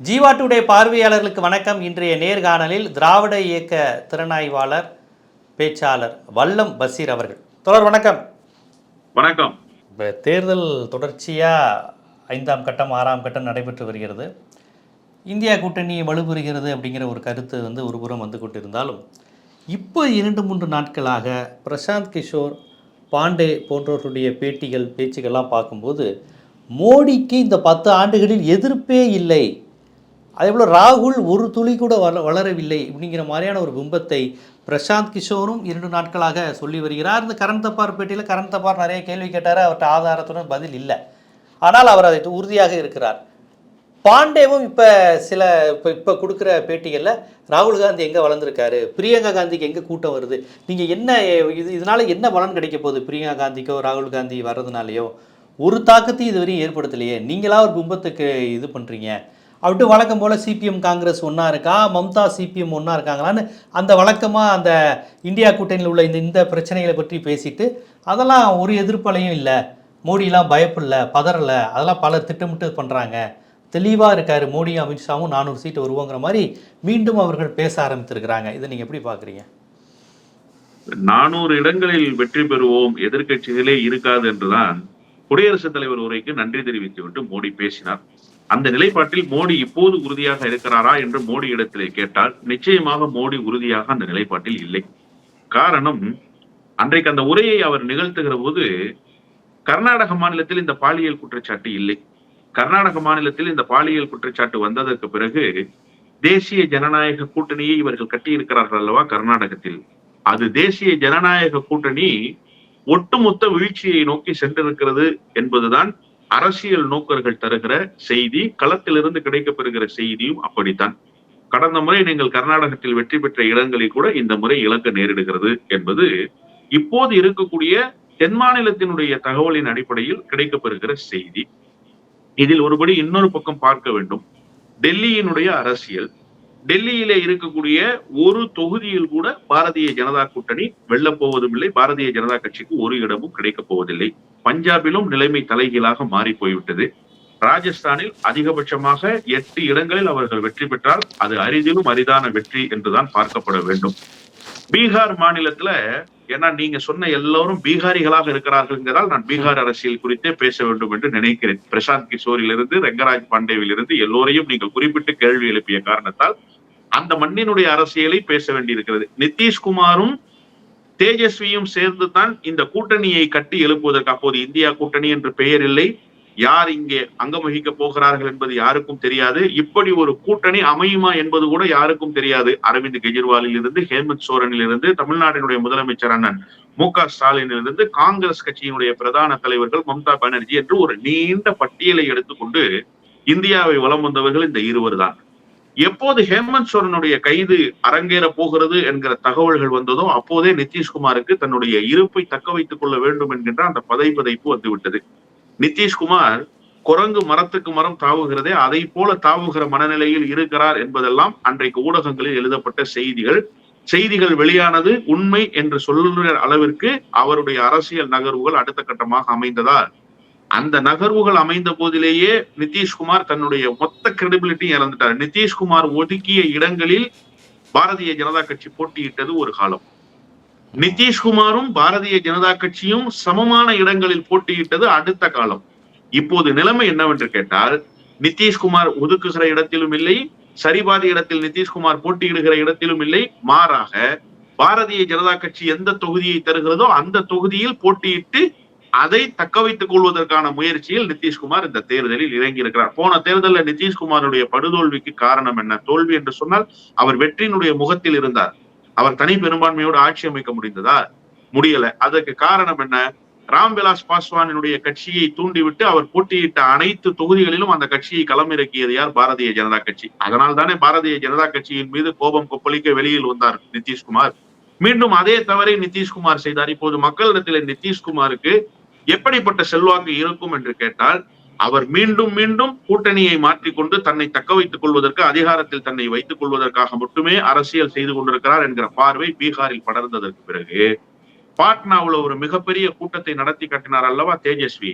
Jeeva today பார்வையாளர்களுக்கு வணக்கம். இன்றைய நேர்காணலில் திராவிட இயக்க திறனாய்வாளர் பேச்சாளர் வல்லம் பசீர் அவர்கள். தொடர் வணக்கம். வணக்கம். இப்போ தேர்தல் தொடர்ச்சியாக ஐந்தாம் கட்டம் ஆறாம் கட்டம் நடைபெற்று வருகிறது. இந்தியா கூட்டணி வலுப்பெறுகிறது அப்படிங்கிற ஒரு கருத்து வந்து ஒரு புறம் வந்து கொண்டிருந்தாலும் இப்போ இரண்டு மூன்று நாட்களாக பிரசாந்த் கிஷோர் பாண்டே போன்றவர்களுடைய பேட்டிகள் பேச்சுக்கள்லாம் பார்க்கும்போது மோடிக்கு இந்த பத்து ஆண்டுகளில் எதிர்ப்பே இல்லை. அதே போல் ராகுல் ஒரு துளி கூட வள வளரவில்லை அப்படிங்கிற மாதிரியான ஒரு பிம்பத்தை பிரசாந்த் கிஷோரும் இரண்டு நாட்களாக சொல்லி வருகிறார். இந்த கரண் தப்பார் பேட்டியில் கரண் தப்பார் நிறைய கேள்வி கேட்டார். அவர்கிட்ட ஆதாரத்துடன் பதில் இல்லை. ஆனால் அவர் அதை உறுதியாக இருக்கிறார். பாண்டேவும் இப்போ சில இப்போ இப்போ கொடுக்குற பேட்டிகளில் ராகுல் காந்தி எங்கே வளர்ந்துருக்காரு? பிரியங்கா காந்திக்கு எங்கே கூட்டம் வருது? நீங்கள் என்ன இது இதனால் என்ன பலன் கிடைக்க போகுது? பிரியங்கா காந்திக்கோ ராகுல் காந்தி வர்றதுனாலையோ? ஒரு தாக்கத்தையும் இதுவரையும் ஏற்படுத்தலையே. நீங்களாக ஒரு பிம்பத்துக்கு இது பண்ணுறீங்க அப்படி வழக்கம் போல் சிபிஎம் காங்கிரஸ் ஒன்றா இருக்கா? மம்தா சிபிஎம் ஒன்றா இருக்காங்களான்னு அந்த வழக்கமாக அந்த இந்தியா கூட்டணியில் உள்ள இந்த இந்த பிரச்சனைகளை பற்றி பேசிட்டு அதெல்லாம் ஒரு எதிர்ப்பலையும் இல்லை. மோடிலாம் பயப்படல பதறலை. அதெல்லாம் பலர் திட்டமிட்டு பண்ணுறாங்க தெளிவாக இருக்கார் மோடியும் அமித்ஷாவும். நானூறு சீட்டு வருவோங்கிற மாதிரி மீண்டும் அவர்கள் பேச ஆரம்பித்திருக்கிறாங்க. இதை நீங்கள் எப்படி பார்க்குறீங்க? நானூறு இடங்களில் வெற்றி பெறுவோம். எதிர்க்கட்சிகளே இருக்காது என்றுதான் குடியரசுத் தலைவர் உரைக்கு நன்றி தெரிவித்துவிட்டு மோடி பேசினார். அந்த நிலைப்பாட்டில் மோடி இப்போது உறுதியாக இருக்கிறாரா என்று மோடி இடத்திலே கேட்டால் நிச்சயமாக மோடி உறுதியாக அந்த நிலைப்பாட்டில் இல்லை. காரணம் அன்றைக்கு அந்த உரையை அவர் நிகழ்த்துகிற போது கர்நாடக மாநிலத்தில் இந்த பாலியல் குற்றச்சாட்டு இல்லை. கர்நாடக மாநிலத்தில் இந்த பாலியல் குற்றச்சாட்டு வந்ததற்கு பிறகு தேசிய ஜனநாயக கூட்டணியை இவர்கள் கட்டியிருக்கிறார்கள் அல்லவா கர்நாடகத்தில்? அது தேசிய ஜனநாயக கூட்டணி ஒட்டுமொத்த வீழ்ச்சியை நோக்கி சென்றிருக்கிறது என்பதுதான் அரசியல் நோக்கர்கள் தருகிற செய்தி களத்திலிருந்து கிடைக்கப்பெறுகிற செய்தியும் அப்படித்தான். கடந்த முறை நீங்கள் கர்நாடகத்தில் வெற்றி பெற்ற இடங்களில் கூட இந்த முறை இழக்க நேரிடுகிறது என்பது இப்போது இருக்கக்கூடிய தென் மாநிலத்தினுடைய தகவலின் அடிப்படையில் கிடைக்கப்பெறுகிற செய்தி. இதில் ஒருபடி இன்னொரு பக்கம் பார்க்க வேண்டும். டெல்லியினுடைய அரசியல் டெல்லியிலே இருக்கக்கூடிய ஒரு தொகுதியில் கூட பாரதிய ஜனதா கூட்டணி வெல்லப் போவதும் இல்லை பாரதிய ஜனதா கட்சிக்கு ஒரு இடமும் கிடைக்கப் போவதில்லை. பஞ்சாபிலும் நிலைமை தலைகீழாக மாறி போய்விட்டது. ராஜஸ்தானில் அதிகபட்சமாக எட்டு இடங்களில் அவர்கள் வெற்றி பெற்றால் அது அரிதிலும் அரிதான வெற்றி என்றுதான் பார்க்கப்பட வேண்டும். பீகார் மாநிலத்துல ஏன்னா நீங்க சொன்ன எல்லோரும் பீகாரிகளாக இருக்கிறார்கள்ங்கிறதால் நான் பீகார் அரசியல் குறித்தே பேச வேண்டும் என்று நினைக்கிறேன். பிரசாந்த் கிஷோரிலிருந்து ரங்கராஜ் பாண்டேவிலிருந்து எல்லோரையும் நீங்கள் குறிப்பிட்டு கேள்வி எழுப்பிய காரணத்தால் அந்த மண்ணினுடைய அரசியலை பேச வேண்டியிருக்கிறது. நிதிஷ்குமாரும் தேஜஸ்வியும் சேர்ந்து தான் இந்த கூட்டணியை கட்டி எழுப்புவதற்கு அப்போது இந்தியா கூட்டணி என்று பெயர் இல்லை. யார் இங்கே அங்கம் வகிக்க போகிறார்கள் என்பது யாருக்கும் தெரியாது. இப்படி ஒரு கூட்டணி அமையுமா என்பது கூட யாருக்கும் தெரியாது. அரவிந்த் கெஜ்ரிவாலில் இருந்து ஹேமந்த் சோரனில் இருந்து தமிழ்நாட்டினுடைய முதலமைச்சர் அண்ணன் மு க ஸ்டாலினில் இருந்து காங்கிரஸ் கட்சியினுடைய பிரதான தலைவர்கள் மம்தா பானர்ஜி என்று ஒரு நீண்ட பட்டியலை எடுத்துக்கொண்டு இந்தியாவை வலம் வந்தவர்கள் இந்த இருவர் தான் எப்போது ஹேமந்த் சோரனுடைய கைது அரங்கேற போகிறது என்கிற தகவல்கள் வந்ததோ அப்போதே நிதிஷ்குமாருக்கு தன்னுடைய இருப்பை தக்க வைத்துக் கொள்ள வேண்டும் என்கின்ற அந்த பதை பதைப்பு வந்துவிட்டது. நிதிஷ்குமார் குரங்கு மரத்துக்கு மரம் தாவுகிறதே அதை போல தாவுகிற மனநிலையில் இருக்கிறார் என்பதெல்லாம் அன்றைக்கு ஊடகங்களில் எழுதப்பட்ட செய்திகள். செய்திகள் வெளியானது உண்மை என்று சொல்லுகிற அளவிற்கு அவருடைய அரசியல் நகர்வுகள் அடுத்த கட்டமாக அமைந்ததால் அந்த நகர்வுகள் அமைந்த போதிலேயே நிதிஷ்குமார் தன்னுடைய மொத்த கிரெடிபிலிட்டி இழந்துட்டார். நிதிஷ்குமார் ஒதுக்கிய இடங்களில் பாரதிய ஜனதா கட்சி போட்டியிட்டது ஒரு காலம். நிதிஷ்குமாரும் பாரதிய ஜனதா கட்சியும் சமமான இடங்களில் போட்டியிட்டது அடுத்த காலம். இப்போது நிலைமை என்னவென்று கேட்டால் நிதிஷ்குமார் ஒதுக்குகிற இடத்திலும் இல்லை சரிபாதி இடத்தில் நிதிஷ்குமார் போட்டியிடுகிற இடத்திலும் இல்லை மாறாக பாரதிய ஜனதா கட்சி எந்த தொகுதியை தருகிறதோ அந்த தொகுதியில் போட்டியிட்டு அதை தக்க வைத்துக் கொள்வதற்கான முயற்சியில் நிதிஷ்குமார் இந்த தேர்தலில் இறங்கி இருக்கிறார் போன தேர்தலில் நிதிஷ்குமாருடைய படுதோல்விக்கு காரணம் என்ன? தோல்வி என்று சொன்னால் அவர் வெற்றியினுடைய முகத்தில் இருந்தார். அவர் தனி பெரும்பான்மையோடு ஆட்சி அமைக்க முடிந்ததா? முடியல. அதற்கு காரணம் என்ன? ராம்விலாஸ் பாஸ்வானினுடைய கட்சியை தூண்டிவிட்டு அவர் போட்டியிட்ட அனைத்து தொகுதிகளிலும் அந்த கட்சியை களமிறக்கியது யார்? பாரதிய ஜனதா கட்சி. அதனால் தானே பாரதிய ஜனதா கட்சியின் மீது கோபம் கொப்பளிக்க வெளியில் வந்தார் நிதிஷ்குமார். மீண்டும் அதே தவறை நிதிஷ்குமார் செய்தார். இப்போது மக்களிடத்தில் நிதிஷ்குமாருக்கு எப்படிப்பட்ட செல்வாக்கு இருக்கும் என்று கேட்டால் அவர் மீண்டும் மீண்டும் கூட்டணியை மாற்றிக்கொண்டு தன்னை தக்க வைத்துக் கொள்வதற்கு அதிகாரத்தில் தன்னை வைத்துக் கொள்வதற்காக மட்டுமே அரசியல் செய்து கொண்டிருக்கிறார் என்கிற பார்வை பீகாரில் படர்ந்ததற்கு பிறகு பாட்னாவுல ஒரு மிகப்பெரிய கூட்டத்தை நடத்தி கட்டினார் அல்லவா தேஜஸ்வி?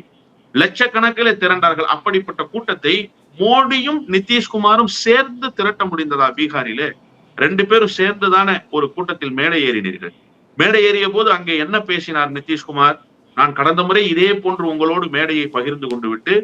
லட்சக்கணக்கில் திரண்டார்கள். அப்படிப்பட்ட கூட்டத்தை மோடியும் நிதிஷ்குமாரும் சேர்ந்து திரட்ட முடிந்ததா பீகாரிலே? ரெண்டு பேரும் சேர்ந்து தானே ஒரு கூட்டத்தில் மேடை ஏறினீர்கள். மேடை ஏறிய போது அங்கே என்ன பேசினார் நிதிஷ்குமார்? நான் கடந்த முறை இதே போன்று உங்களோடு மேடையை பகிர்ந்து கொண்டு விட்டு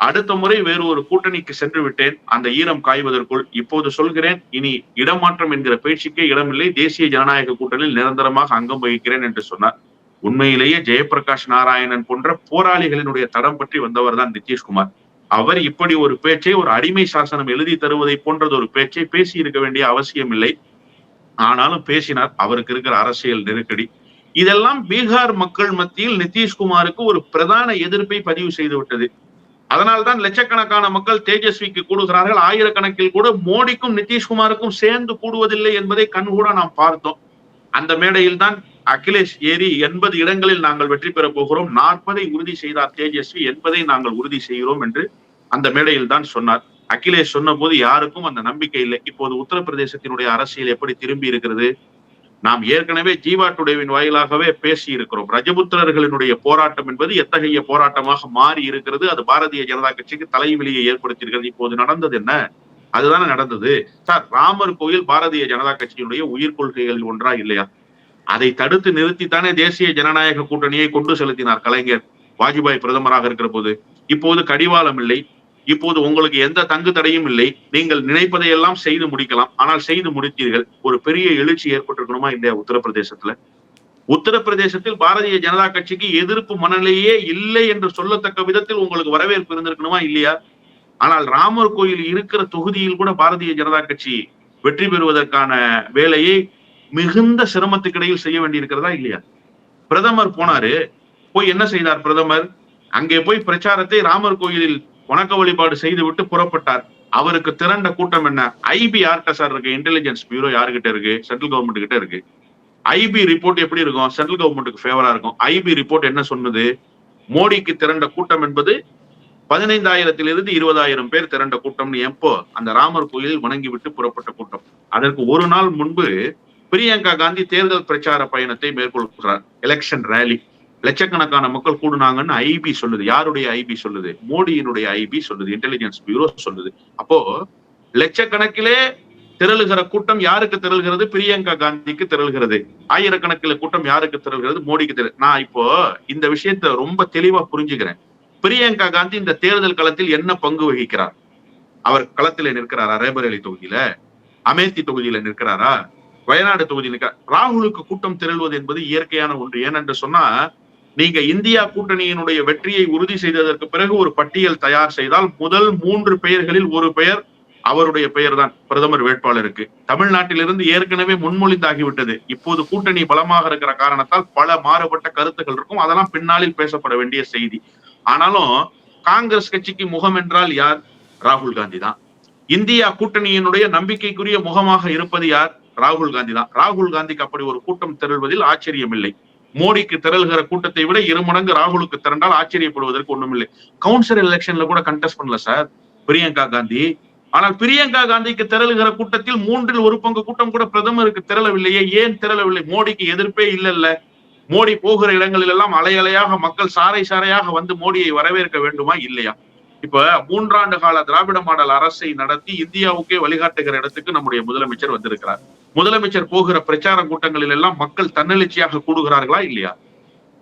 அடுத்த முறை வேறு ஒரு கூட்டணிக்கு சென்று விட்டேன். அந்த ஈரம் காய்வதற்குள் இப்போது சொல்கிறேன் இனி இடமாற்றம் என்கிற பேச்சுக்கே இடமில்லை. தேசிய ஜனநாயக கூட்டணியில் நிரந்தரமாக அங்கம் வகிக்கிறேன் என்று சொன்னார். உண்மையிலேயே ஜெயபிரகாஷ் நாராயணன் போன்ற போராளிகளினுடைய தடம் பற்றி வந்தவர் தான் நிதிஷ்குமார். அவர் இப்படி ஒரு பேச்சை ஒரு அடிமை சாசனம் எழுதி தருவதை போன்றது ஒரு பேச்சை பேசி இருக்க வேண்டிய அவசியம் இல்லை ஆனாலும் பேசினார். அவருக்கு இருக்கிற அரசியல் நெருக்கடி இதெல்லாம் பீகார் மக்கள் மத்தியில் நிதிஷ்குமாருக்கு ஒரு பிரதான எதிர்ப்பை பதிவு செய்து விட்டது. அதனால்தான் லட்சக்கணக்கான மக்கள் தேஜஸ்விக்கு கூடுகிறார்கள். ஆயிரக்கணக்கில் கூட மோடிக்கும் நிதிஷ்குமாருக்கும் சேர்ந்து கூடுவதில்லை என்பதை கண்கூட நாம் பார்த்தோம். அந்த மேடையில் தான் அகிலேஷ் ஏறி எண்பது இடங்களில் நாங்கள் வெற்றி பெறப் போகிறோம். நாற்பதை உறுதி செய்தார் தேஜஸ்வி என்பதை நாங்கள் உறுதி செய்கிறோம் என்று அந்த மேடையில் தான் சொன்னார். அகிலேஷ் சொன்ன போது யாருக்கும் அந்த நம்பிக்கை இல்லை. இப்போது உத்தரப்பிரதேசத்தினுடைய அரசியல் எப்படி திரும்பி இருக்கிறது? நாம் ஏற்கனவே ஜீவா டுடேவின் வாயிலாகவே பேசி இருக்கிறோம் ரஜபுத்திரர்களினுடைய போராட்டம் என்பது எத்தகைய போராட்டமாக மாறி இருக்கிறது? அது பாரதிய ஜனதா கட்சிக்கு தலைவலியை ஏற்படுத்தியிருக்கிறது. இப்போது நடந்தது என்ன? அதுதானே நடந்தது. சார் ராமர் கோயில் பாரதிய ஜனதா கட்சியினுடைய உயிர் கொள்கைகளில் ஒன்றா இல்லையா? அதை தடுத்து நிறுத்தித்தானே தேசிய ஜனநாயக கூட்டணியை கொண்டு செலுத்தினார் கலைஞர் வாஜ்பாய் பிரதமராக இருக்கிற போது. இப்போது கடிவாளம் இல்லை. இப்போது உங்களுக்கு எந்த தங்கு தடையும் இல்லை. நீங்கள் நினைப்பதை எல்லாம் செய்து முடிக்கலாம். ஆனால் செய்து முடித்தீர்கள். ஒரு பெரிய எழுச்சி ஏற்பட்டிருக்கணுமா இல்லையா உத்தரப்பிரதேசத்துல? உத்தரப்பிரதேசத்தில் பாரதிய ஜனதா கட்சிக்கு எதிர்ப்பு மனநிலையே இல்லை என்று சொல்லத்தக்க விதத்தில் உங்களுக்கு வரவேற்பு இருந்திருக்கணுமா இல்லையா? ஆனால் ராமர் கோயில் இருக்கிற தொகுதியில் கூட பாரதிய ஜனதா கட்சி வெற்றி பெறுவதற்கான வேலையை மிகுந்த சிரமத்துக்கிடையில் செய்ய வேண்டியிருக்கிறதா இல்லையா? பிரதமர் போனாரு. போய் என்ன செய்தார் பிரதமர்? அங்கே போய் பிரச்சாரத்தை ராமர் கோயிலில் வணக்க வழிபாடு செய்துவிட்டு புறப்பட்டார். அவருக்கு திரண்ட கூட்டம் என்ன? ஐபி யார்கிட்ட சார் இருக்கு? இன்டெலிஜென்ஸ் பியூரோ யாருகிட்ட இருக்கு? சென்ட்ரல் கவர்மெண்ட் கிட்ட இருக்கு. ஐபி ரிப்போர்ட் எப்படி இருக்கும்? சென்ட்ரல் கவர்மெண்ட்டுக்கு ஃபேவரா இருக்கும். ஐபி ரிப்போர்ட் என்ன சொன்னது? மோடிக்கு திரண்ட கூட்டம் என்பது பதினைந்தாயிரத்திலிருந்து இருபதாயிரம் பேர் திரண்ட கூட்டம்னு எப்போ அந்த ராமர் கோயிலில் வணங்கி விட்டு புறப்பட்ட கூட்டம். அதற்கு ஒரு நாள் முன்பு பிரியங்கா காந்தி தேர்தல் பிரச்சார பயணத்தை மேற்கொள்கிறார். எலெக்ஷன் ரேலி லட்சக்கணக்கான மக்கள் கூடுனாங்கன்னு ஐபி சொல்லுது. யாருடைய ஐபி சொல்லுது? மோடியினுடைய ஐபி சொல்லுது. இன்டெலிஜென்ஸ் பியூரோ சொல்லுது. அப்போ லட்சக்கணக்கிலே திரளுகிற கூட்டம் யாருக்கு திரள்கிறது? பிரியங்கா காந்திக்கு திரள்கிறது. ஆயிரக்கணக்கில் கூட்டம் யாருக்கு திரள்கிறது? மோடிக்கு திரு நான் இப்போ இந்த விஷயத்த ரொம்ப தெளிவா புரிஞ்சுக்கிறேன். பிரியங்கா காந்தி இந்த தேர்தல் களத்தில் என்ன பங்கு வகிக்கிறார்? அவர் களத்தில் நிற்கிறாரா? ரேபரேலி தொகுதியில? அமேத்தி தொகுதியில நிற்கிறாரா? வயநாடு தொகுதியில் நிற்கிறார் ராகுலுக்கு கூட்டம் திரள்வது என்பது இயற்கையான ஒன்று. ஏனென்று சொன்னா நீங்க இந்தியா கூட்டணியினுடைய வெற்றியை உறுதி செய்ததற்கு பிறகு ஒரு பட்டியல் தயார் செய்தால் முதல் மூன்று பெயர்களில் ஒரு பெயர் அவருடைய பெயர் தான் பிரதமர் வேட்பாளருக்கு. தமிழ்நாட்டிலிருந்து ஏற்கனவே முன்மொழிந்தாகிவிட்டது. இப்போது கூட்டணி பலமாக இருக்கிற காரணத்தால் பல மாறுபட்ட கருத்துக்கள் இருக்கும். அதெல்லாம் பின்னாளில் பேசப்பட வேண்டிய செய்தி. ஆனாலும் காங்கிரஸ் கட்சிக்கு முகம் என்றால் யார்? ராகுல் காந்தி தான். இந்தியா கூட்டணியினுடைய நம்பிக்கைக்குரிய முகமாக இருப்பது யார்? ராகுல் காந்தி தான். ராகுல் காந்திக்கு அப்படி ஒரு கூட்டம் திரள்வதில் ஆச்சரியம் இல்லை மோடிக்கு திரள்கிற கூட்டத்தை விட இரு மடங்கு ராகுலுக்கு திரண்டால் ஆச்சரியப்படுவதற்கு ஒண்ணும் இல்லை கவுன்சில் எலெக்ஷன்ல கூட கண்டெஸ்ட் பண்ணல சார் பிரியங்கா காந்தி. ஆனால் பிரியங்கா காந்திக்கு திரளுகிற கூட்டத்தில் மூன்றில் ஒரு பங்கு கூட்டம் கூட பிரதமருக்கு திரளவில்லையே. ஏன் திரளவில்லை? மோடிக்கு எதிர்ப்பே இல்லைல்ல. மோடி போகிற இடங்களில் எல்லாம் அலையலையாக மக்கள் சாறை சாறையாக வந்து மோடியை வரவேற்க வேண்டுமா? இல்லையா? இப்ப மூன்றாண்டு கால திராவிட மாடல் அரசை நடத்தி இந்தியாவுக்கே வழிகாட்டுகிற இடத்துக்கு நம்முடைய முதலமைச்சர் வந்திருக்கிறார். முதலமைச்சர் போகிற பிரச்சார கூட்டங்களில் எல்லாம் மக்கள் தன்னெழுச்சியாக கூடுகிறார்களா இல்லையா?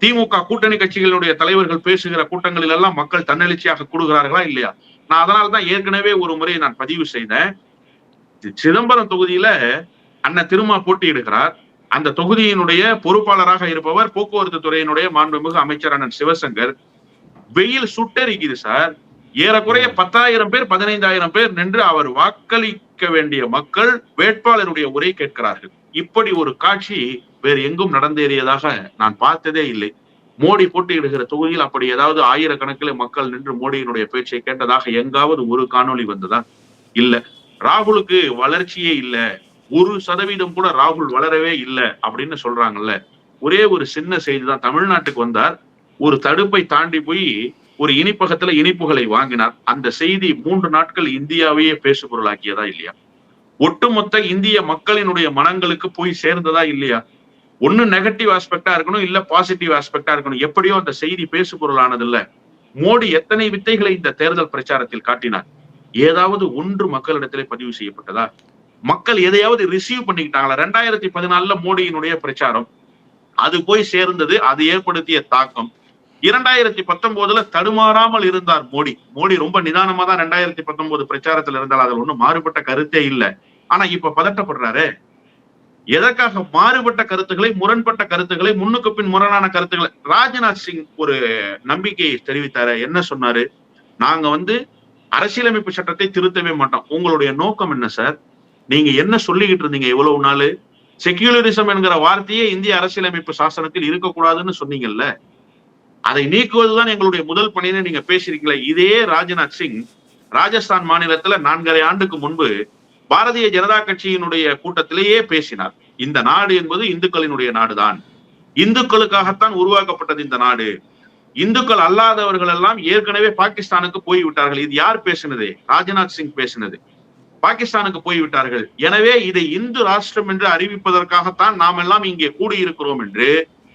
திமுக கூட்டணி கட்சிகளுடைய தலைவர்கள் பேசுகிற கூட்டங்களில் எல்லாம் மக்கள் தன்னெழுச்சியாக கூடுகிறார்களா இல்லையா? நான் அதனால தான் ஏற்கனவே ஒரு முறை நான் பதிவு செய்தேன். சிதம்பரம் தொகுதியில அண்ணன் திருமா போட்டியிடுகிறார். அந்த தொகுதியினுடைய பொறுப்பாளராக இருப்பவர் போக்குவரத்து துறையினுடைய மாண்புமிகு அமைச்சர் அண்ணன் சிவசங்கர். வெயில் சுட்டரிக்குது சார். ஏறக்குறைய பத்தாயிரம் பேர் பதினைந்தாயிரம் பேர் நின்று அவர் வாக்களிக்க வேண்டிய மக்கள் வேட்பாளருடைய உரை கேட்கிறார்கள். இப்படி ஒரு காட்சி வேறு எங்கும் நடந்தேறியதாக நான் பார்த்ததே இல்லை. மோடி போட்டியிடுகிற தொகுதியில் அப்படி ஏதாவது ஆயிரக்கணக்கில் மக்கள் நின்று மோடியினுடைய பேச்சை கேட்டதாக எங்காவது ஒரு காணொளி வந்ததா? இல்ல. ராகுலுக்கு வளர்ச்சியே இல்லை. ஒரு சதவீதம் கூட ராகுல் வளரவே இல்லை அப்படின்னு சொல்றாங்கல்ல. ஒரே ஒரு சின்ன செய்தி தான் தமிழ்நாட்டுக்கு வந்தார். ஒரு தடுப்பை தாண்டி போய் ஒரு இனிப்பகத்துல இனிப்புகளை வாங்கினார். அந்த செய்தி மூன்று நாட்கள் இந்தியாவையே பேசு பொருளாக்கியதா இல்லையா? ஒட்டுமொத்த இந்திய மக்களினுடைய மனங்களுக்கு போய் சேர்ந்ததா இல்லையா? ஒண்ணு நெகட்டிவ் ஆஸ்பெக்டா இருக்கணும் இல்ல பாசிட்டிவ் ஆஸ்பெக்டா இருக்கணும். எப்படியோ அந்த செய்தி பேசு பொருளானது இல்ல மோடி எத்தனை வித்தைகளை இந்த தேர்தல் பிரச்சாரத்தில் காட்டினார்? ஏதாவது ஒன்று மக்களிடத்திலே பதிவு செய்யப்பட்டதா? மக்கள் எதையாவது ரிசீவ் பண்ணிக்கிட்டாங்களா? ரெண்டாயிரத்தி பதினாலுல மோடியினுடைய பிரச்சாரம் அது போய் சேர்ந்தது அது ஏற்படுத்திய தாக்கம் இரண்டாயிரத்தி பத்தொன்பதுல தடுமாறாமல் இருந்தார் மோடி. மோடி ரொம்ப நிதானமா தான் ரெண்டாயிரத்தி பத்தொன்பது பிரச்சாரத்துல இருந்தால் அதில் ஒண்ணும் மாறுபட்ட கருத்தே இல்ல. ஆனா இப்ப பதட்டப்படுறாரு. எதற்காக மாறுபட்ட கருத்துக்களை முரண்பட்ட கருத்துக்களை முன்னுக்கு பின் முரணான கருத்துக்களை? ராஜ்நாத் சிங் ஒரு நம்பிக்கையை தெரிவித்தாரு. என்ன சொன்னாரு? நாங்க வந்து அரசியலமைப்பு சட்டத்தை திருத்தவே மாட்டோம். உங்களுடைய நோக்கம் என்ன சார்? நீங்க என்ன சொல்லிக்கிட்டு இருந்தீங்க இவ்வளவு நாள்? செக்யூலரிசம் என்கிற வார்த்தையே இந்திய அரசியலமைப்பு சாசனத்தில் இருக்கக்கூடாதுன்னு சொன்னீங்கல்ல? அதை நீக்குவதுதான் எங்களுடைய முதல் பணின்னு நீங்க பேசிருக்கீங்களே இதே ராஜ்நாத் சிங் ராஜஸ்தான் மாநிலத்துல நான்கரை ஆண்டுக்கு முன்பு பாரதிய ஜனதா கட்சியினுடைய கூட்டத்திலேயே பேசினார். இந்த நாடு என்பது இந்துக்களினுடைய நாடுதான். இந்துக்களுக்காகத்தான் உருவாக்கப்பட்டது இந்த நாடு. இந்துக்கள் அல்லாதவர்கள் எல்லாம் ஏற்கனவே பாகிஸ்தானுக்கு போய் விட்டார்கள் இது யார் பேசினது? ராஜ்நாத் சிங் பேசினது. பாகிஸ்தானுக்கு போய் விட்டார்கள் எனவே இதை இந்து ராஷ்டிரம் என்று அறிவிப்பதற்காகத்தான் நாம் எல்லாம் இங்கே கூடியிருக்கிறோம் என்று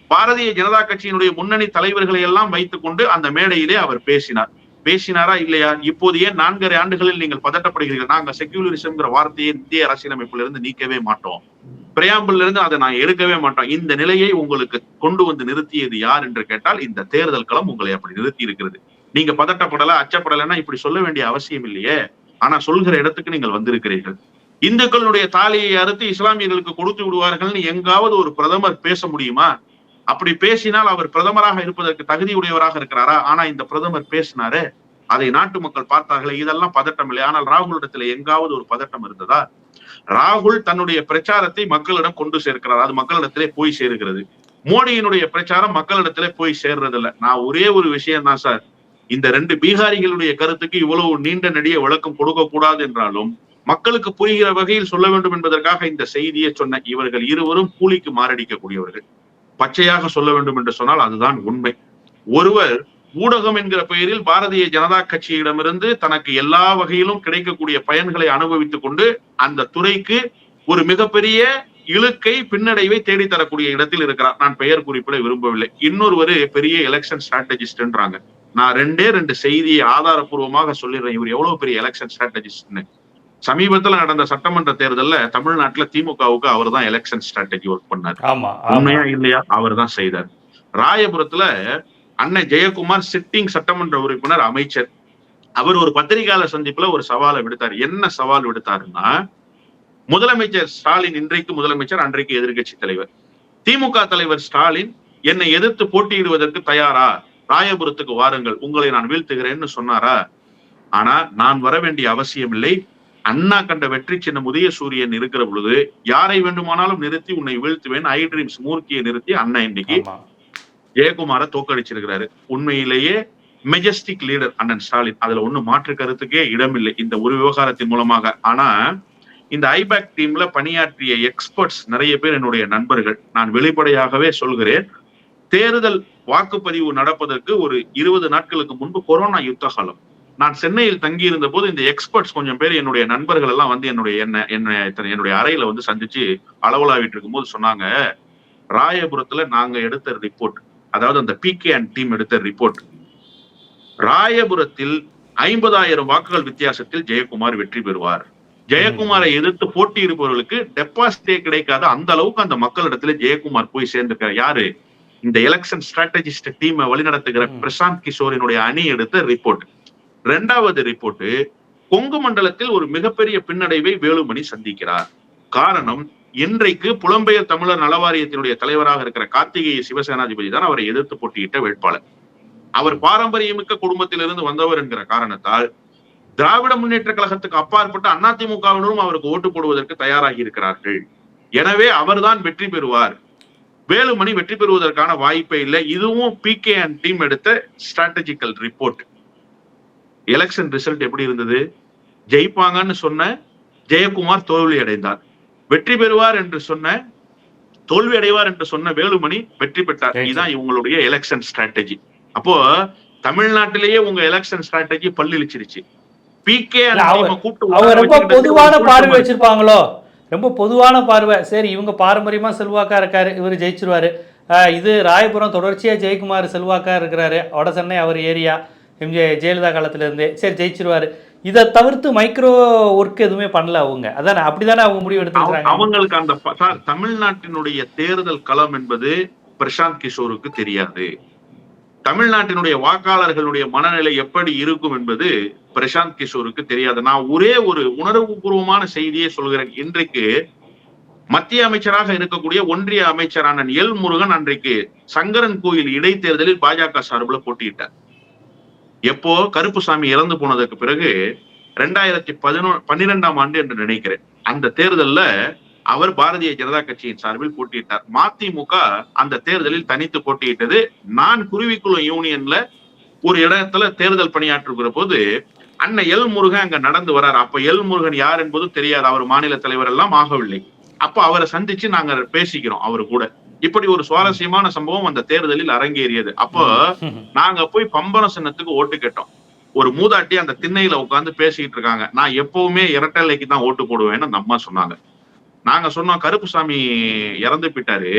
பாரதிய ஜனதா கட்சியினுடைய முன்னணி தலைவர்களை எல்லாம் வைத்துக் கொண்டு அந்த மேடையிலே அவர் பேசினார். பேசினாரா இல்லையா? இப்போது ஏன் நான்கரை ஆண்டுகளில் நீங்கள் பதட்டப்படுகிறீர்கள்? நாங்க செக்யூலரிசம்ங்கிற வார்த்தையை இந்திய அரசியலமைப்புல இருந்து நீக்கவே மாட்டோம். பிரியாம்பிள் இருந்து அதை நான் எடுக்கவே மாட்டோம். இந்த நிலையை உங்களுக்கு கொண்டு வந்து நிறுத்தியது யார் என்று கேட்டால் இந்த தேர்தல் களம் உங்களை அப்படி நிறுத்தி இருக்கிறது. நீங்க பதட்டப்படல அச்சப்படலைன்னா இப்படி சொல்ல வேண்டிய அவசியம் இல்லையே. ஆனா சொல்கிற இடத்துக்கு நீங்கள் வந்திருக்கிறீர்கள். இந்துக்களுடைய தாலியை அறுத்து இஸ்லாமியர்களுக்கு கொடுத்து விடுவார்கள்னு எங்காவது ஒரு பிரதமர் பேச முடியுமா? அப்படி பேசினால் அவர் பிரதமராக இருப்பதற்கு தகுதியுடையவராக இருக்கிறாரா? ஆனா இந்த பிரதமர் பேசினாரு அதை நாட்டு மக்கள் பார்த்தார்களே இதெல்லாம் பதட்டம் இல்லை. ஆனால் ராகுலிடத்துல எங்காவது ஒரு பதட்டம் இருந்ததா? ராகுல் தன்னுடைய பிரச்சாரத்தை மக்களிடம் கொண்டு சேர்க்கிறார். அது மக்களிடத்திலே போய் சேருகிறது. மோடியினுடைய பிரச்சாரம் மக்களிடத்திலே போய் சேர்றது இல்ல நான் ஒரே ஒரு விஷயம் தான் சார். இந்த ரெண்டு பீகாரிகளுடைய கருத்துக்கு இவ்வளவு நீண்ட நெடிய விளக்கம் கொடுக்க கூடாது என்றாலும் மக்களுக்கு புரிகிற வகையில் சொல்ல வேண்டும் என்பதற்காக இந்த செய்தியை சொன்ன இவர்கள் இருவரும் கூலிக்கு மாரடிக்கக்கூடியவர்கள். பச்சையாக சொல்ல வேண்டும் என்று சொன்னால் அதுதான் உண்மை. ஒருவர் ஊடகம் என்கிற பெயரில் பாரதிய ஜனதா கட்சியிடமிருந்து தனக்கு எல்லா வகையிலும் கிடைக்கக்கூடிய பயன்களை அனுபவித்துக் கொண்டு அந்த துறைக்கு ஒரு மிகப்பெரிய இழுக்கை பின்னடைவை தேடித்தரக்கூடிய இடத்தில் இருக்கிறார். நான் பெயர் குறிப்பிட விரும்பவில்லை. இன்னொருவர் பெரிய எலெக்ஷன் ஸ்ட்ராட்டஜிஸ்ட்ன்றாங்க நான் ரெண்டே ரெண்டு செய்தியை ஆதாரப்பூர்வமாக சொல்லிடுறேன். இவர் எவ்வளவு பெரிய எலெக்ஷன் ஸ்ட்ராட்டஜிஸ்ட்னு சமீபத்துல நடந்த சட்டமன்ற தேர்தல்ல தமிழ்நாட்டுல திமுகவுக்கு அவர் தான் எலெக்ஷன் ஸ்ட்ராட்டஜி ஒர்க் பண்ணார் உண்மையா இல்லையா? அவர் தான் செய்தார். ராயபுரத்துல அண்ணன் ஜெயக்குமார் சிட்டிங் சட்டமன்ற உறுப்பினர் அமைச்சர். அவர் ஒரு பத்திரிகையாளர் சந்திப்புல ஒரு சவாலை விடுத்தார். என்ன சவால் விடுத்தாருன்னா முதலமைச்சர் ஸ்டாலின் இன்றைக்கு முதலமைச்சர் அன்றைக்கு எதிர்க்கட்சி தலைவர். திமுக தலைவர் ஸ்டாலின் என்னை எதிர்த்து போட்டியிடுவதற்கு தயாரா? ராயபுரத்துக்கு வாருங்கள் உங்களை நான் வீழ்த்துகிறேன்னு சொன்னாரா? ஆனா நான் வர வேண்டிய அவசியம் இல்லை அண்ணா கண்ட வெற்றி சின்ன உதய சூரியன் இருக்கிற பொழுது யாரை வேண்டுமானாலும் நிறுத்தி உன்னை வீழ்த்துவேன். ஐ ட்ரீம்ஸ் மூர்த்தியை நிறுத்தி அண்ணன் இன்னைக்கு ஜெயக்குமார தோக்கடிச்சிருக்கிறாரு உண்மையிலேயே மெஜஸ்டிக் லீடர் அண்ணன் ஸ்டாலின். அதுல ஒண்ணு மாற்று கருத்துக்கே இடமில்லை இந்த ஒரு விவகாரத்தின் மூலமாக. ஆனா இந்த ஐபேக் டீம்ல பணியாற்றிய எக்ஸ்பர்ட்ஸ் நிறைய பேர் என்னுடைய நண்பர்கள். நான் வெளிப்படையாகவே சொல்கிறேன் தேர்தல் வாக்குப்பதிவு நடப்பதற்கு ஒரு இருபது நாட்களுக்கு முன்பு கொரோனா யுத்த காலம். நான் சென்னையில் தங்கி இருந்த போது இந்த எக்ஸ்பர்ட்ஸ் கொஞ்சம் பேர் என்னுடைய நண்பர்கள் எல்லாம் வந்து என்னுடைய என்ன என்ன என்னுடைய அறையில வந்து சந்திச்சு அளவலாவிட்டு இருக்கும்போது சொன்னாங்க ராயபுரத்துல நாங்க எடுத்த ரிப்போர்ட் அதாவது அந்த பிகே அண்ட் டீம் எடுத்த ரிப்போர்ட் ராயபுரத்தில் ஐம்பதாயிரம் வாக்குகள் வித்தியாசத்தில் ஜெயக்குமார் வெற்றி பெறுவார். ஜெயக்குமாரை எதிர்த்து போட்டியிடுபவர்களுக்கு டெபாசிட்டே கிடைக்காத. அந்த அளவுக்கு அந்த மக்களிடத்துல ஜெயக்குமார் போய் சேர்ந்திருக்கார் யாரு? இந்த எலெக்ஷன் ஸ்ட்ராட்டஜிஸ்ட் டீமை வழிநடத்துகிற. பிரசாந்த் கிஷோரினுடைய அணி எடுத்த ரிப்போர்ட் ரெண்டாவது ரிப்போர்ட் கொங்கு மண்டலத்தில் ஒரு மிகப்பெரிய பின்னடைவை வேலுமணி சந்திக்கிறார். காரணம் இன்றைக்கு புலம்பெயர் தமிழர் நலவாரியத்தினுடைய தலைவராக இருக்கிற கார்த்திகேய சிவசேனாதிபதி தான் அவரை எதிர்த்து போட்டியிட்ட வேட்பாளர். அவர் பாரம்பரியமிக்க குடும்பத்திலிருந்து வந்தவர் என்கிற காரணத்தால் திராவிட முன்னேற்ற கழகத்துக்கு அப்பாற்பட்ட அதிமுகவினரும் அவருக்கு ஓட்டு போடுவதற்கு தயாராகி இருக்கிறார்கள். எனவே அவர்தான் வெற்றி பெறுவார். வேலுமணி வெற்றி பெறுவதற்கான வாய்ப்பே இல்லை. இதுவும் பி கே அண்ட் டீம் எடுத்த ஸ்ட்ராட்டஜிக்கல் ரிப்போர்ட் எலெக்ஷன் ரிசல்ட் எப்படி இருந்தது? ஜெயிப்பாங்கன்னு சொன்ன ஜெயக்குமார் தோல்வி அடைந்தார். வெற்றி பெறுவார் என்று சொன்ன தோல்வி அடைவார் என்று சொன்ன வேலுமணி வெற்றி பெற்றார். இதுதான் இவங்களுடைய எலெக்ஷன் ஸ்ட்ராட்டஜி அப்போ தமிழ்நாட்டிலேயே உங்க எலெக்ஷன் ஸ்ட்ராட்டஜி பல்லிழிச்சிருச்சு. பி கே இல்ல, அவர்- கூட்டு அவங்க ரொம்ப பொதுவான பார்வை வச்சிருப்பாங்களோ? ரொம்ப பொதுவான பார்வை. சரி இவங்க பாரம்பரியமா செல்வாக்கா இருக்காரு இவர் ஜெயிச்சிருவாரு. இது ராயபுரம் தொடர்ச்சியா ஜெயக்குமார் செல்வாக்கா இருக்கிறாரு. வட சென்னை அவர் ஏரியா. எம்ஜே ஜெயலலிதா காலத்துல இருந்தே சரி ஜெயிச்சிருவாரு. இதை தவிர்த்து மைக்ரோ ஒர்க் எதுவுமே பண்ணல அவங்க. அதானே? அப்படிதானே அவங்க முடிவு எடுத்துருக்காங்க அவங்களுக்கு அந்த தமிழ்நாட்டினுடைய தேர்தல் களம் என்பது பிரசாந்த் கிஷோருக்கு தெரியாது. தமிழ்நாட்டினுடைய வாக்காளர்களுடைய மனநிலை எப்படி இருக்கும் என்பது பிரசாந்த் கிஷோருக்கு தெரியாது. நான் ஒரே ஒரு உணர்வுபூர்வமான செய்தியை சொல்கிறேன். இன்றைக்கு மத்திய அமைச்சராக இருக்கக்கூடிய ஒன்றிய அமைச்சரான எல் முருகன் அன்றைக்கு சங்கரன் கோயில் இடைத்தேர்தலில் பாஜக சார்பில் போட்டியிட்டார். எப்போ கருப்புசாமி இறந்து போனதுக்கு பிறகு ரெண்டாயிரத்தி பதினோ பன்னிரெண்டாம் ஆண்டு என்று நினைக்கிறேன். அந்த தேர்தல்ல அவர் பாரதிய ஜனதா கட்சியின் சார்பில் போட்டியிட்டார். மதிமுக அந்த தேர்தலில் தனித்து போட்டியிட்டது. நான் குருவிக்குளம் யூனியன்ல ஒரு இடத்துல தேர்தல் பணியாற்றுகிற போது அண்ணன் எல் முருகன் அங்க நடந்து வரார். அப்ப எல் முருகன் யார் என்பதும் தெரியாது. அவர் மாநில தலைவர் எல்லாம் ஆகவில்லை. அப்ப அவரை சந்திச்சு நாங்க பேசிக்கிறோம் அவரு கூட. இப்படி ஒரு சுவாரஸ்யமான சம்பவம் அந்த தேர்தலில் அரங்கேறியது. அப்போ நாங்க போய் பம்பர சின்னத்துக்கு ஓட்டு கேட்டோம். ஒரு மூதாட்டி அந்த திண்ணையில உட்கார்ந்து பேசிக்கிட்டு இருக்காங்க. நான் எப்பவுமே இரட்டலைக்கு தான் ஓட்டு போடுவேன்னு அந்த அம்மா சொன்னாங்க. நாங்க சொன்னோம் கருப்புசாமி இறந்து போயிட்டாரு.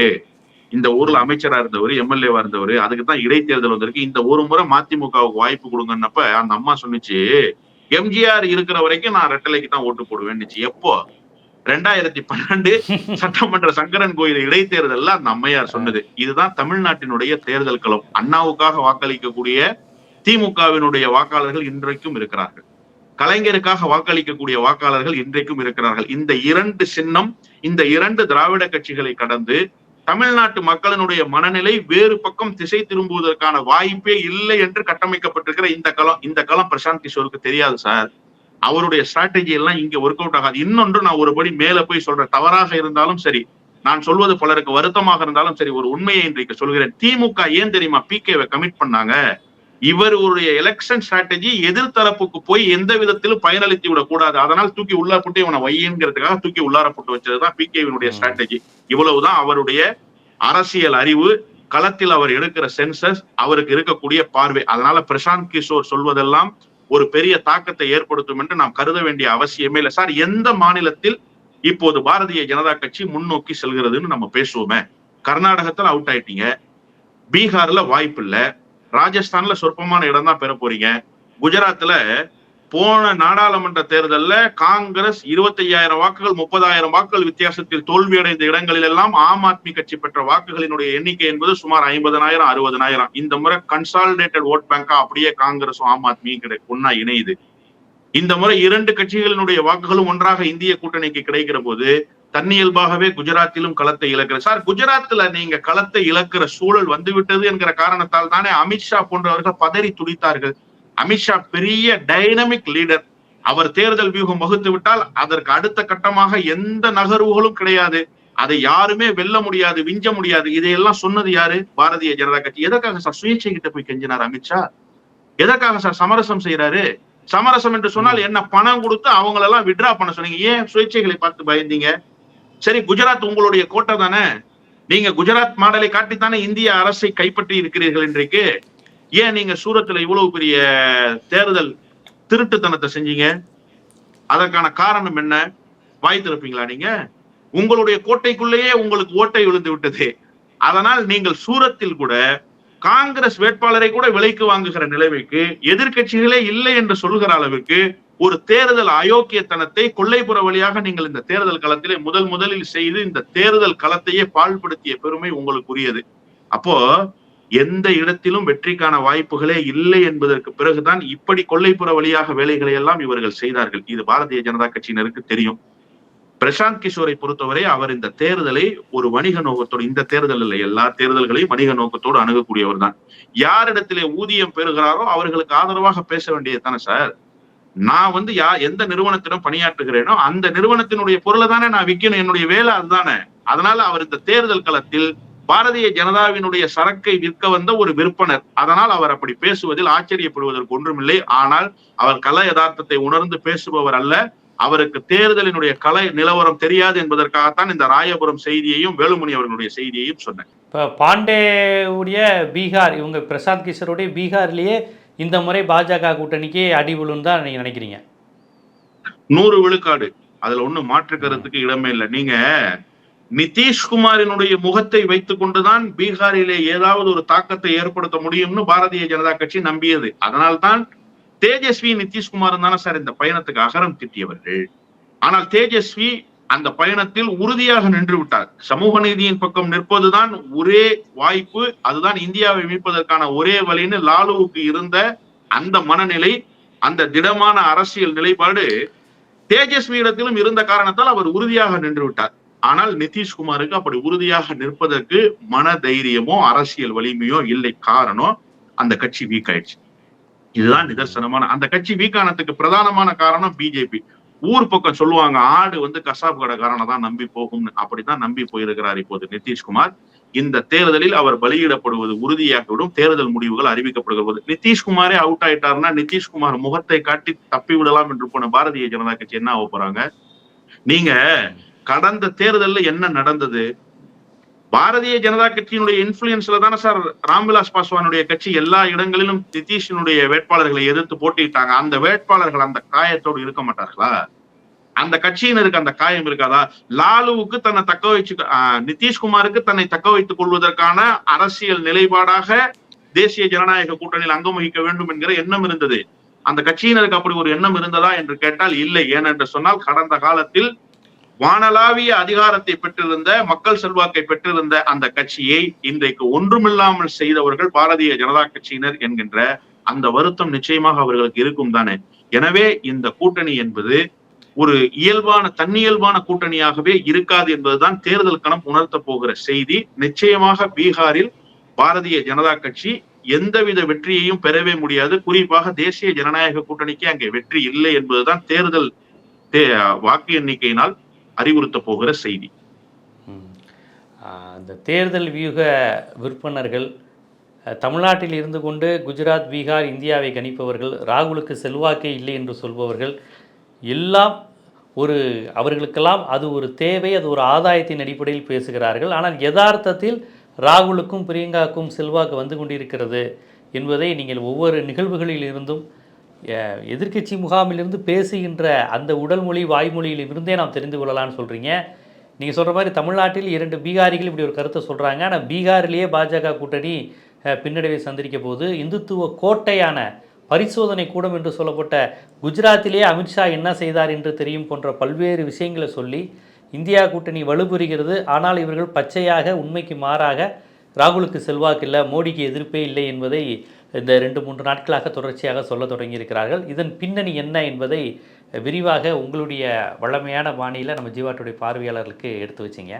இந்த ஊர்ல அமைச்சரா இருந்தவர் எம்எல்ஏவா இருந்தவர் அதுக்கு தான் இடைத்தேர்தல் வந்திருக்கு. இந்த ஒரு முறை மதிமுகவுக்கு வாய்ப்பு கொடுங்கன்னப்ப அந்த அம்மா சொன்னிச்சு எம்ஜிஆர் இருக்கிற வரைக்கும் நான் ரெட்டலைக்கு தான் ஓட்டு போடுவேன்னுச்சு. எப்போ? ரெண்டாயிரத்தி பன்னெண்டு சட்டமன்ற சங்கரன் கோயில் இடைத்தேர்தல்ல அந்த அம்மையார் சொன்னது. இதுதான் தமிழ்நாட்டினுடைய தேர்தல் களம். அண்ணாவுக்காக வாக்களிக்கக்கூடிய திமுகவினுடைய வாக்காளர்கள் இன்றைக்கும் இருக்கிறார்கள். கலைஞருக்காக வாக்களிக்கக்கூடிய வாக்காளர்கள் இன்றைக்கும் இருக்கிறார்கள். இந்த இரண்டு சின்னம் இந்த இரண்டு திராவிட கட்சிகளை கடந்து தமிழ்நாட்டு மக்களினுடைய மனநிலை வேறு பக்கம் திசை திரும்புவதற்கான வாய்ப்பே இல்லை என்று கட்டமைக்கப்பட்டிருக்கிற இந்த களம் இந்த களம் பிரசாந்த் கிஷோருக்கு தெரியாது சார். அவருடைய ஸ்ட்ராட்டஜி எல்லாம் இங்க ஒர்க் அவுட் ஆகாது. இன்னொன்று நான் ஒருபடி மேல போய் சொல்றேன். தவறாக இருந்தாலும் சரி நான் சொல்வது பலருக்கு வருத்தமாக இருந்தாலும் சரி ஒரு உண்மையை இன்றைக்கு சொல்கிறேன். திமுக ஏன் தெரியுமா பிகேவை கமிட் பண்ணாங்க? இவருடைய எலெக்ஷன் ஸ்ட்ராட்டஜி எதிர்த்தரப்புக்கு போய் எந்த விதத்திலும் பயனளித்து விடக் கூடாது அதனால் தூக்கி உள்ளார போட்டு இவனை வையங்கிறதுக்காக தூக்கி உள்ளார போட்டு வச்சதுதான் பிகேவினுடைய ஸ்ட்ராட்டஜி இவ்வளவுதான் அவருடைய அரசியல் அறிவு. களத்தில் அவர் எடுக்கிற சென்சஸ் அவருக்கு இருக்கக்கூடிய பார்வை. அதனால பிரசாந்த் கிஷோர் சொல்வதெல்லாம் ஒரு பெரிய தாக்கத்தை ஏற்படுத்தும் என்று நாம் கருத வேண்டிய அவசியமே இல்லை. சார் எந்த மாநிலத்தில் இப்போது பாரதிய ஜனதா கட்சி முன்னோக்கி செல்கிறதுன்னு நம்ம பேசுவோமே? கர்நாடகத்துல அவுட் ஆயிட்டீங்க. பீகார்ல வாய்ப்பு இல்லை. ராஜஸ்தான்ல சொற்பமான இடம் தான் பெற போறீங்க. குஜராத்ல போன நாடாளுமன்ற தேர்தலில் காங்கிரஸ் இருபத்தையாயிரம் வாக்குகள் முப்பதாயிரம் வாக்குகள் வித்தியாசத்தில் தோல்வியடைந்த இடங்களில் எல்லாம் ஆம் ஆத்மி கட்சி பெற்ற வாக்குகளினுடைய எண்ணிக்கை என்பது சுமார் ஐம்பதனாயிரம் அறுபதனாயிரம். இந்த முறை கன்சாலிடேட்டட் ஓட் பேங்கா அப்படியே காங்கிரஸும் ஆம் ஆத்மியும் கிடைக்கும் ஒன்னா இணையுது. இந்த முறை இரண்டு கட்சிகளினுடைய வாக்குகளும் ஒன்றாக இந்திய கூட்டணிக்கு கிடைக்கிற போது தன்னியல்பாகவே குஜராத்திலும் களத்தை இழக்கிற சார் குஜராத்ல நீங்க களத்தை இழக்கிற சூழல் வந்துவிட்டது என்கிற காரணத்தால் தானே அமித்ஷா போன்றவர்கள் பதறி துடித்தார்கள். அமித்ஷா பெரிய டைனமிக் லீடர் அவர் தேர்தல் வியூகம் வகுத்து விட்டால் அதற்கு அடுத்த கட்டமாக எந்த நகர்வுகளும் கிடையாது. அதை யாருமே வெல்ல முடியாது விஞ்ச முடியாது. இதையெல்லாம் சொன்னது யாரு? பாரதிய ஜனதா கட்சி. எதற்காக சார் சுயேட்சை கிட்ட போய் கெஞ்சினார் அமித்ஷா? எதற்காக சார் சமரசம் செய்யறாரு சமரசம் என்று சொன்னால் என்ன பணம் கொடுத்து அவங்களெல்லாம் விட்ரா பண்ண சொன்னீங்க. ஏன் சுயேட்சைகளை பார்த்து பயந்தீங்க? சரி குஜராத் உங்களுடைய கோட்டை தானே? நீங்க குஜராத் மாடலை காட்டித்தானே இந்திய அரசை கைப்பற்றி இருக்கிறீர்கள் இன்றைக்கு? ஏன் நீங்க சூரத்துல இவ்வளவு பெரிய தேர்தல் திருட்டுத்தனத்தை செஞ்சீங்க? அதற்கான காரணம் என்ன? வாய் திறப்பீங்களா நீங்க? உங்களுடைய கோட்டைக்குள்ளேயே உங்களுக்கு ஓட்டை விழுந்து விட்டது. அதனால் நீங்கள் சூரத்தில் கூட காங்கிரஸ் வேட்பாளரை கூட விலைக்கு வாங்குகிற நிலைமைக்கு எதிர்க்கட்சிகளே இல்லை என்று சொல்கிற அளவுக்கு ஒரு தேர்தல் அயோக்கியத்தனத்தை கொள்ளைப்புற வழியாக நீங்கள் இந்த தேர்தல் களத்திலே முதல் முதலில் செய்து இந்த தேர்தல் களத்தையே பாழ்படுத்திய பெருமை உங்களுக்குரியது. அப்போ எந்த இடத்திலும் வெற்றிக்கான வாய்ப்புகளே இல்லை என்பதற்கு பிறகுதான் இப்படி கொள்ளைப்புற வழியாக வேலைகளை எல்லாம் இவர்கள் செய்தார்கள். இது பாரதிய ஜனதா கட்சியினருக்கு தெரியும். பிரசாந்த் கிஷோரை பொறுத்தவரை அவர் இந்த தேர்தலை ஒரு வணிக நோக்கத்தோடு இந்த தேர்தல் இல்லை எல்லா தேர்தல்களையும் வணிக நோக்கத்தோடு அணுகக்கூடியவர் தான். யாரிடத்திலே ஊதியம் பெறுகிறாரோ அவர்களுக்கு ஆதரவாக பேச வேண்டியது தானே சார்? நான் வந்து யா எந்த நிறுவனத்திடம் பணியாற்றுகிறேனோ அந்த நிறுவனத்தினுடைய பொருளை தானே நான் விற்கணும் என்னுடைய வேலை அதுதானே. அதனால அவர் இந்த தேர்தல் களத்தில் பாரதிய ஜனதாவினுடைய சரக்கை விற்க வந்த ஒரு விற்பனர். அதனால் அவர் அப்படி பேசுவதில் ஆச்சரியப்படுவதற்கு ஒன்றுமில்லை. ஆனால் அவர் கல யதார்த்தத்தை உணர்ந்து பேசுபவர் அல்ல. அவருக்கு தேர்தலினுடைய கலை நிலவரம் தெரியாது என்பதற்காகத்தான் இந்த ராயபுரம் செய்தியையும் வேலுமணி அவர்களுடைய செய்தியையும் சொன்னேன். இப்போ பாண்டேவுடைய பீகார் இவங்க பிரசாந்த் கிஷோருடைய பீகார்லேயே இந்த முறை பாஜக கூட்டணிக்கு அடி விழுன்னு தான் நீங்கள் நினைக்கிறீங்க? நூறு விழுக்காடு. அதுல ஒண்ணும் மாற்று கருத்துக்கு இடமே இல்லை. நீங்க நிதிஷ்குமாரினுடைய முகத்தை வைத்துக் கொண்டுதான் பீகாரிலே ஏதாவது ஒரு தாக்கத்தை ஏற்படுத்த முடியும்னு பாரதிய ஜனதா கட்சி நம்பியது. அதனால்தான் தேஜஸ்வி நிதிஷ்குமார் தானே சார் இந்த பயணத்துக்கு அகரம் திட்டியவர்கள். ஆனால் தேஜஸ்வி அந்த பயணத்தில் உறுதியாக நின்று விட்டார். சமூக நீதியின் பக்கம் நிற்பதுதான் ஒரே வாய்ப்பு அதுதான் இந்தியாவை மீட்பதற்கான ஒரே வழின்னு லாலுவுக்கு இருந்த அந்த மனநிலை அந்த திடமான அரசியல் நிலைப்பாடு தேஜஸ்வியிடத்திலும் இருந்த காரணத்தால் அவர் உறுதியாக நின்று விட்டார். ஆனால் நிதிஷ்குமாருக்கு அப்படி உறுதியாக நிற்பதற்கு மன தைரியமோ அரசியல் வலிமையோ இல்லை. காரணம் அந்த கட்சி வீக் ஆயிடுச்சு இதுதான் நிதர்சனமான அந்த கட்சி வீக் ஆனதுக்கு பிரதானமான காரணம் பிஜேபி ஊர் பக்கம் சொல்லுவாங்க ஆடு வந்து கசாப் கடைக்காரனை தான் நம்பி போகும்னு. அப்படித்தான் நம்பி போயிருக்கிறார் இப்போது நிதிஷ்குமார். இந்த தேர்தலில் அவர் பலியிடப்படுவது உறுதியாகிவிடும். தேர்தல் முடிவுகள் அறிவிக்கப்படுகிறது. நிதிஷ்குமாரே அவுட் ஆயிட்டாருன்னா நிதிஷ்குமார் முகத்தை காட்டி தப்பி விடலாம் என்று போன பாரதிய ஜனதா கட்சி என்ன ஆக போறாங்க? நீங்க கடந்த தேர்தல்ல என்ன நடந்தது? பாரதிய ஜனதா கட்சியினுடைய இன்ஃபுளுன்ஸ்ல தானே சார் ராம்விலாஸ் பாஸ்வானுடைய கட்சி எல்லா இடங்களிலும் நிதிஷினுடைய வேட்பாளர்களை எதிர்த்து போட்டியிட்டாங்க. அந்த வேட்பாளர்கள் அந்த காயத்தோடு இருக்க மாட்டார்களா? அந்த கட்சியினருக்கு அந்த காயம் இருக்காதா? லாலுவுக்கு தன்னை தக்க வச்சு நிதிஷ்குமாருக்கு தன்னை தக்க வைத்துக் கொள்வதற்கான அரசியல் நிலைப்பாடாக தேசிய ஜனநாயக கூட்டணியில் அங்கம் வகிக்க வேண்டும் என்கிற எண்ணம் இருந்தது. அந்த கட்சியினருக்கு அப்படி ஒரு எண்ணம் இருந்ததா என்று கேட்டால் இல்லை. ஏனென்று சொன்னால் கடந்த காலத்தில் வானளாவிய அதிகாரத்தை பெற்றிருந்த மக்கள் செல்வாக்கை பெற்றிருந்த அந்த கட்சியை இன்றைக்கு ஒன்றுமில்லாமல் செய்தவர்கள் பாரதிய ஜனதா கட்சியினர் என்கின்ற அந்த வருத்தம் நிச்சயமாக அவர்களுக்கு இருக்கும் தானே. எனவே இந்த கூட்டணி என்பது ஒரு இயல்பான தன்னியல்பான கூட்டணியாகவே இருக்காது என்பதுதான் தேர்தல் கணம் உணர்த்த போகிற செய்தி. நிச்சயமாக பீகாரில் பாரதிய ஜனதா கட்சி எந்தவித வெற்றியையும் பெறவே முடியாது. குறிப்பாக தேசிய ஜனநாயக கூட்டணிக்கு அங்கே வெற்றி இல்லை என்பதுதான் தேர்தல் தே- வாக்கு எண்ணிக்கையினால் அறிவுறுத்த போகிற செய்தி. அந்த தேர்தல் வியூக விற்பனர்கள் தமிழ்நாட்டில் இருந்து கொண்டு குஜராத் பீகார் இந்தியாவை கணிப்பவர்கள் ராகுலுக்கு செல்வாக்கே இல்லை என்று சொல்பவர்கள் எல்லாம் ஒரு அவர்களுக்கெல்லாம் அது ஒரு தேவை அது ஒரு ஆதாயத்தின் அடிப்படையில் பேசுகிறார்கள். ஆனால் யதார்த்தத்தில் ராகுலுக்கும் பிரியங்காவுக்கும் செல்வாக்கு வந்து கொண்டிருக்கிறது என்பதை நீங்கள் ஒவ்வொரு நிகழ்வுகளில் இருந்தும் எதிர்கட்சி எதிர்க்கட்சி முகாமிலிருந்து பேசுகின்ற அந்த உடல் மொழி வாய்மொழியில் இருந்தே நாம் தெரிந்து கொள்ளலாம்னு சொல்கிறீங்க நீங்கள் சொல்கிற மாதிரி தமிழ்நாட்டில் இரண்டு பீகாரிகள் இப்படி ஒரு கருத்தை சொல்கிறாங்க ஆனால் பீகாரிலேயே பாஜக கூட்டணி பின்னடைவை சந்திரிக்க போது இந்துத்துவ கோட்டையான பரிசோதனை கூடம் என்று சொல்லப்பட்ட குஜராத்திலேயே அமித்ஷா என்ன செய்தார் என்று தெரியும் போன்ற பல்வேறு விஷயங்களை சொல்லி இந்தியா கூட்டணி வலுப்பெறுகிறது ஆனால் இவர்கள் பச்சையாக உண்மைக்கு மாறாக ராகுலுக்கு செல்வாக்கு இல்லை மோடிக்கு எதிர்ப்பே இல்லை என்பதை இந்த ரெண்டு மூன்று நாட்களாக தொடர்ச்சியாக சொல்ல தொடங்கியிருக்கிறார்கள். இதன் பின்னணி என்ன என்பதை விரிவாக உங்களுடைய வளமையான பாணியில் நம்ம ஜீவாட்டுடைய பார்வையாளர்களுக்கு எடுத்து வச்சிங்க.